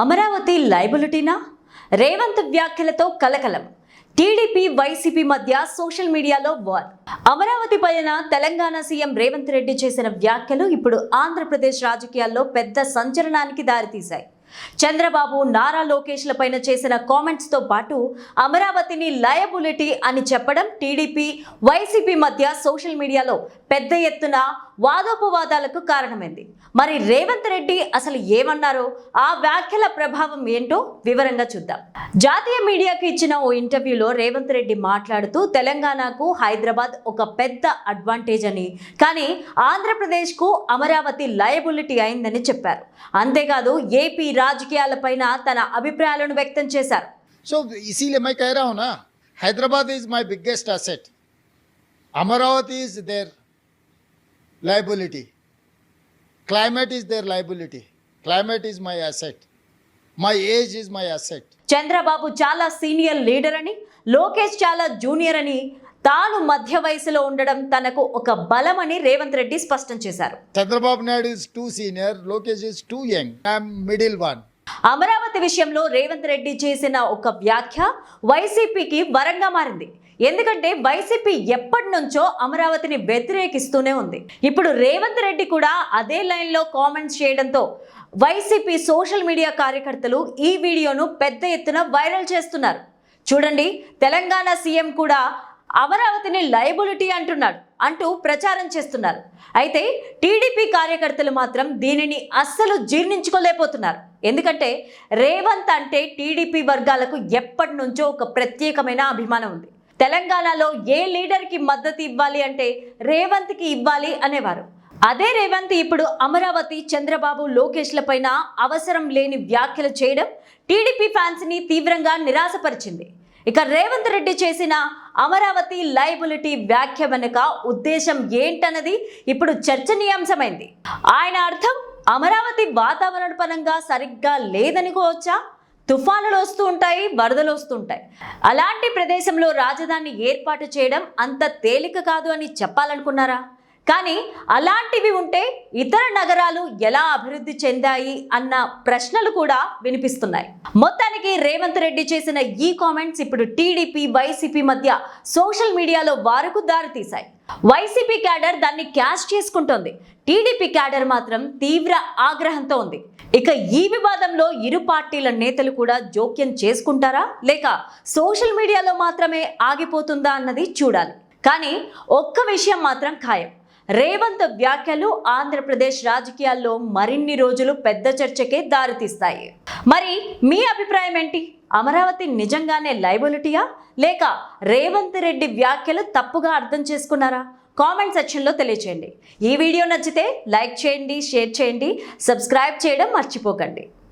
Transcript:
అమరావతి లైబిలిటీనా? రేవంత్ వ్యాఖ్యలతో కలకలం. TDP YCP మధ్య సోషల్ మీడియాలో వార్. అమరావతి పైన తెలంగాణ సీఎం రేవంత్ రెడ్డి చేసిన వ్యాఖ్యలు ఇప్పుడు ఆంధ్రప్రదేశ్ రాజకీయాల్లో పెద్ద సంచలనానికి దారితీశాయి. చంద్రబాబు నారా లోకేష్ల పైన చేసిన కామెంట్స్తో పాటు అమరావతిని లయబిలిటీ అని చెప్పడం టీడీపీ వైసీపీ మధ్య సోషల్ మీడియాలో పెద్ద ఎత్తున వాదోపవాదాలకు కారణమైంది. మరి రేవంత్ రెడ్డి అసలు ఏమన్నారో? ఆ వ్యాఖ్యల ప్రభావం ఏంటో వివరంగా చూద్దాం. జాతీయ మీడియాకు ఇచ్చిన ఓ ఇంటర్వ్యూలో రేవంత్ రెడ్డి మాట్లాడుతూ తెలంగాణకు హైదరాబాద్ ఒక పెద్ద అడ్వాంటేజ్ అని. కానీ ఆంధ్రప్రదేశ్కు అమరావతి లయబిలిటీ అయిందని చెప్పారు. అంతేకాదు ఏపీ రాజకీయాల పైన తన అభిప్రాయాలను వ్యక్తం చేశారు. సో ఇసీలే my Kiara Hyderabad is my biggest asset Amaravati is their liability climate is their liability climate is my asset my age is my asset Chandrababu చాలా సీనియర్ లీడర్ అని లోకేష్ చాలా జూనియర్ అని తాను మధ్య వయసులో ఉండడం తనకు ఒక బలమని రేవంత్ రెడ్డి స్పష్టం చేశారు. naidu is too senior lokesh is too young i'm middle one. Amaravati విషయంలో రేవంత్ రెడ్డి చేసిన ఒక వ్యాఖ్య వైసీపీకి వరంగా మారింది. ఎందుకంటే వైసీపీ ఎప్పటి నుంచో అమరావతిని వ్యతిరేకిస్తూనే ఉంది. ఇప్పుడు రేవంత్ రెడ్డి కూడా అదే లైన్లో కామెంట్స్ చేయడంతో వైసీపీ సోషల్ మీడియా కార్యకర్తలు ఈ వీడియోను పెద్ద ఎత్తున వైరల్ చేస్తున్నారు. చూడండి తెలంగాణ సీఎం కూడా అమరావతిని లయబిలిటీ అంటున్నాడు అంటూ ప్రచారం చేస్తున్నారు. అయితే టీడీపీ కార్యకర్తలు మాత్రం దీనిని అస్సలు జీర్ణించుకోలేకపోతున్నారు. ఎందుకంటే రేవంత్ అంటే టీడీపీ వర్గాలకు ఎప్పటి నుంచో ఒక ప్రత్యేకమైన అభిమానం ఉంది. తెలంగాణలో ఏ లీడర్కి మద్దతు ఇవ్వాలి అంటే రేవంత్కి ఇవ్వాలి అనేవారు. అదే రేవంత్ ఇప్పుడు అమరావతి చంద్రబాబు లోకేష్లపైన అవసరం లేని వ్యాఖ్యలు చేయడం టీడీపీ ఫ్యాన్స్ని తీవ్రంగా నిరాశపరిచింది. ఇక రేవంత్ రెడ్డి చేసిన అమరావతి లైబిలిటీ వ్యాఖ్య వెనుక ఉద్దేశం ఏంటన్నది ఇప్పుడు చర్చనీయాంశమైంది. ఆయన అర్థం అమరావతి వాతావరణ పరంగా సరిగ్గా లేదనుకోవచ్చా? తుఫానులు వస్తూ ఉంటాయి వరదలు వస్తూ ఉంటాయి. అలాంటి ప్రదేశంలో రాజధాని ఏర్పాటు చేయడం అంత తేలిక కాదు అని చెప్పాలనుకున్నారా? కానీ అలాంటివి ఉంటే ఇతర నగరాలు ఎలా అభివృద్ధి చెందాయి అన్న ప్రశ్నలు కూడా వినిపిస్తున్నాయి. మొత్తానికి రేవంత్ రెడ్డి చేసిన ఈ కామెంట్స్ ఇప్పుడు టీడీపీ వైసీపీ మధ్య సోషల్ మీడియాలో వారకు దారితీశాయి. వైసీపీ క్యాడర్ దాన్ని క్యాష్ చేసుకుంటోంది. టీడీపీ క్యాడర్ మాత్రం తీవ్ర ఆగ్రహంతో ఉంది. ఇక ఈ వివాదంలో ఇరు పార్టీల నేతలు కూడా జోక్యం చేసుకుంటారా? లేక సోషల్ మీడియాలో మాత్రమే ఆగిపోతుందా అన్నది చూడాలి. కానీ ఒక్క విషయం మాత్రం ఖాయం. రేవంత్ వ్యాఖ్యలు ఆంధ్రప్రదేశ్ రాజకీయాల్లో మరిన్ని రోజులు పెద్ద చర్చకే దారితీస్తాయి. మరి మీ అభిప్రాయం ఏంటి? అమరావతి నిజంగానే లైబిలిటీయా లేక రేవంత్ రెడ్డి వ్యాఖ్యలు తప్పుగా అర్థం చేసుకున్నారా? కామెంట్ సెక్షన్లో తెలియచేయండి. ఈ వీడియో నచ్చితే లైక్ చేయండి షేర్ చేయండి సబ్స్క్రైబ్ చేయడం మర్చిపోకండి.